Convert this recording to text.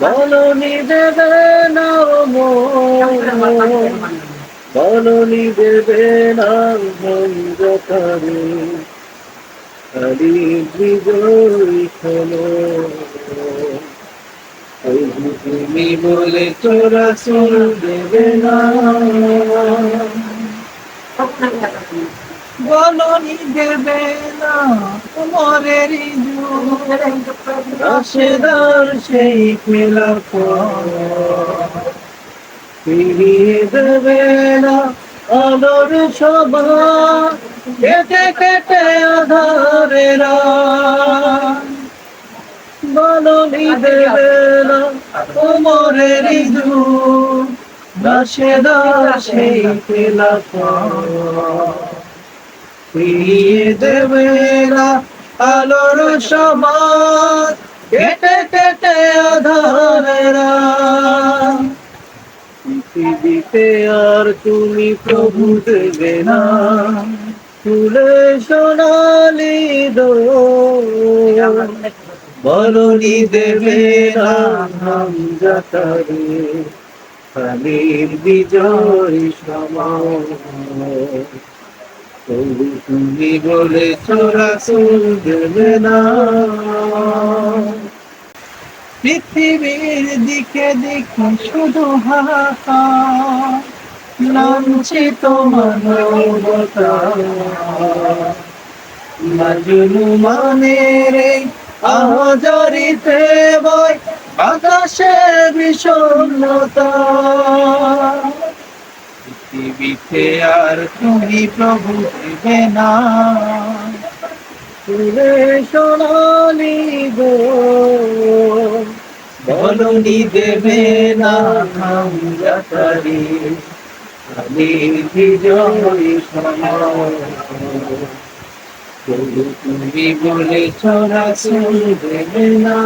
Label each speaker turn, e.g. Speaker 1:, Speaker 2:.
Speaker 1: বলনি দেবে না বলনি দেবে না ভঞ্জকারে হরি বিজয়ী হলো। তুমি বলে তোরা সুর দেবে না। বলনি দেবে না, তোমারের রাশেদার সেই খেলা ফিরিয়ে দেবে না আলোর সভা কেটে কেটে আধারেরা বলনি দেবে না তোমারের রাশেদার সেই খেলা ফিরিয়ে দেবে না আলোর সমাজ। কেটে কেটে আধারেরা পৃথিবীতে আর তুমি প্রভু দেবে না। তুলে সোনালি বলনি দেবে যাতারে খালির বিজয় সমাজ তবু তুমি বলে চোরা দেবে না পৃথিবীর দিকে দেখি শুধু হাহাকার নামছে তোমার মাজনু মানের আহাজারিতে বই আকাশে বিষণ্ণতা। পৃথিবীতে আর তুমি প্রভু দেবে না। তুলে সোনালি গো, বলনি দেবে না নাম যাতারি আমি তুমি বলে চরা দেবে না।